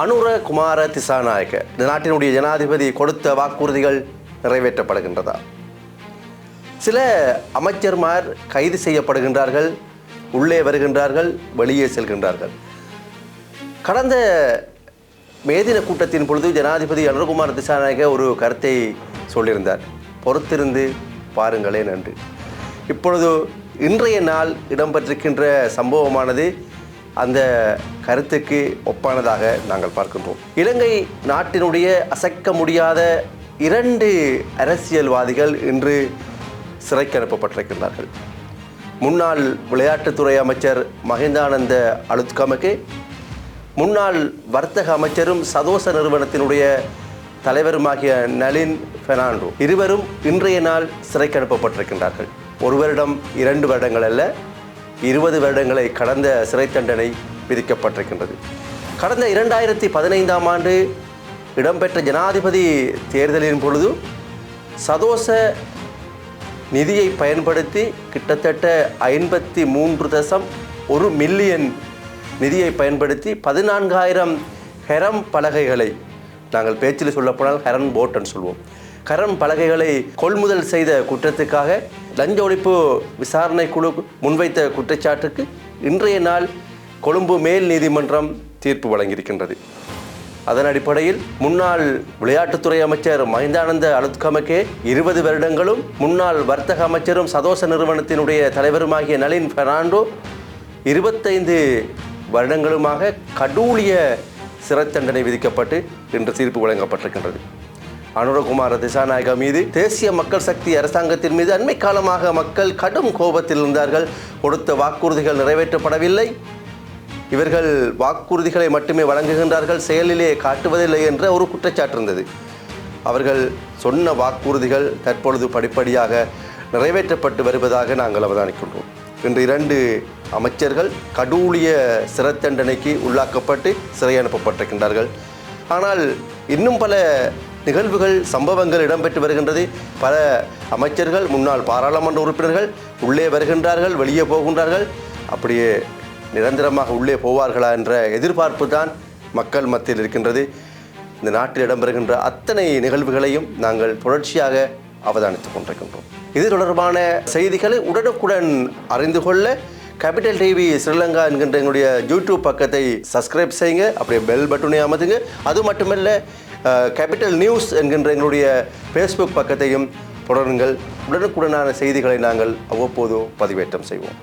அனுரகுமார திசாநாயக்க இந்த நாட்டினுடைய ஜனாதிபதி கொடுத்த வாக்குறுதிகள் நிறைவேற்றப்படுகின்றதா? சில அமைச்சர்மார் கைது செய்யப்படுகின்றார்கள் உள்ளே வருகின்றார்கள் வெளியே செல்கின்றார்கள். கடந்த மேதின கூட்டத்தின் பொழுது ஜனாதிபதி அனுரகுமார் திசாநாயக ஒரு கருத்தை சொல்லியிருந்தார். பொறுத்திருந்து பாருங்களேன் நன்று இப்பொழுது இன்றைய நாள் இடம்பெற்றிருக்கின்ற சம்பவமானது அந்த கருத்துக்கு ஒப்பானதாக நாங்கள் பார்க்கின்றோம். இலங்கை நாட்டினுடைய அசைக்க முடியாத இரண்டு அரசியல்வாதிகள் இன்று சிறைக்கு அனுப்பப்பட்டிருக்கின்றார்கள். முன்னாள் விளையாட்டுத்துறை அமைச்சர் மஹிந்தானந்த அலுத்கமகே முன்னாள் வர்த்தக அமைச்சரும் சதோச நிறுவனத்தினுடைய தலைவருமாகிய நளின் பெர்னாண்டோ இருவரும் இன்றைய நாள் சிறைக்கு அனுப்பப்பட்டிருக்கின்றார்கள். ஒரு வருடம் இரண்டு வருடங்கள் அல்ல இருபது வருடங்களை கடந்த சிறை தண்டனை விதிக்கப்பட்டிருக்கின்றது. கடந்த இரண்டாயிரத்தி பதினைந்தாம் ஆண்டு இடம்பெற்ற ஜனாதிபதி தேர்தலின் பொழுது சதோச நிதியை பயன்படுத்தி கிட்டத்தட்ட ஐம்பத்தி மூன்று தசம் ஒரு மில்லியன் நிதியை பயன்படுத்தி பதினான்காயிரம் ஹெரம் பலகைகளை நாங்கள் பேச்சில் சொல்லப்போனால் ஹெரன் போட்டன் சொல்வோம். கரம் பலகைகளை கொள்முதல் செய்த குற்றத்துக்காக லஞ்ச ஒழிப்பு விசாரணை குழு முன்வைத்த குற்றச்சாட்டுக்கு இன்றைய நாள் கொழும்பு மேல் நீதிமன்றம் தீர்ப்பு வழங்கியிருக்கின்றது. அதன் அடிப்படையில் முன்னாள் விளையாட்டுத்துறை அமைச்சர் மஹிந்தானந்த அலுத்கமக்கே இருபது வருடங்களும் முன்னாள் வர்த்தக அமைச்சரும் சதோச நிறுவனத்தினுடைய தலைவருமாகிய நளின் பெர்னாண்டோ இருபத்தைந்து வருடங்களுமாக கடூழிய சிறை தண்டனை விதிக்கப்பட்டு இன்று தீர்ப்பு வழங்கப்பட்டிருக்கின்றது. அனுரகுமார திசாநாயகா மீது தேசிய மக்கள் சக்தி அரசாங்கத்தின் மீது அண்மை காலமாக மக்கள் கடும் கோபத்தில் இருந்தார்கள். கொடுத்த வாக்குறுதிகள் நிறைவேற்றப்படவில்லை. இவர்கள் வாக்குறுதிகளை மட்டுமே வழங்குகின்றார்கள். செயலிலே காட்டுவதில்லை என்ற ஒரு குற்றச்சாட்டு இருந்தது. அவர்கள் சொன்ன வாக்குறுதிகள் தற்பொழுது படிப்படியாக நிறைவேற்றப்பட்டு வருவதாக நாங்கள் அவதானிக்கின்றோம். இன்று இரண்டு அமைச்சர்கள் கடூழிய சிறை தண்டனைக்கு உள்ளாக்கப்பட்டு சிறை அனுப்பப்பட்டிருக்கின்றார்கள். ஆனால் இன்னும் பல நிகழ்வுகள் சம்பவங்கள் இடம்பெற்று வருகின்றது. பல அமைச்சர்கள் முன்னாள் பாராளுமன்ற உறுப்பினர்கள் உள்ளே வருகின்றார்கள் வெளியே போகின்றார்கள். அப்படியே நிரந்தரமாக உள்ளே போவார்களா என்ற எதிர்பார்ப்பு தான் மக்கள் மத்தியில் இருக்கின்றது. இந்த நாட்டில் இடம்பெறுகின்ற அத்தனை நிகழ்வுகளையும் நாங்கள் தொடர்ச்சியாக அவதானித்துக் கொண்டிருக்கின்றோம். இது தொடர்பான செய்திகளை உடனுக்குடன் அறிந்து கொள்ள கேபிட்டல் டிவி ஸ்ரீலங்கா என்கின்ற எங்களுடைய யூடியூப் பக்கத்தை சப்ஸ்கிரைப் செய்யுங்க. அப்படியே பெல் பட்டனை அமர்த்துங்க. அது மட்டுமல்ல கேபிட்டல் நியூஸ் என்கின்ற எங்களுடைய ஃபேஸ்புக் பக்கத்தையும் தொடருங்கள். உடனுக்குடனான செய்திகளை நாங்கள் அவ்வப்போது பதிவேற்றம் செய்வோம்.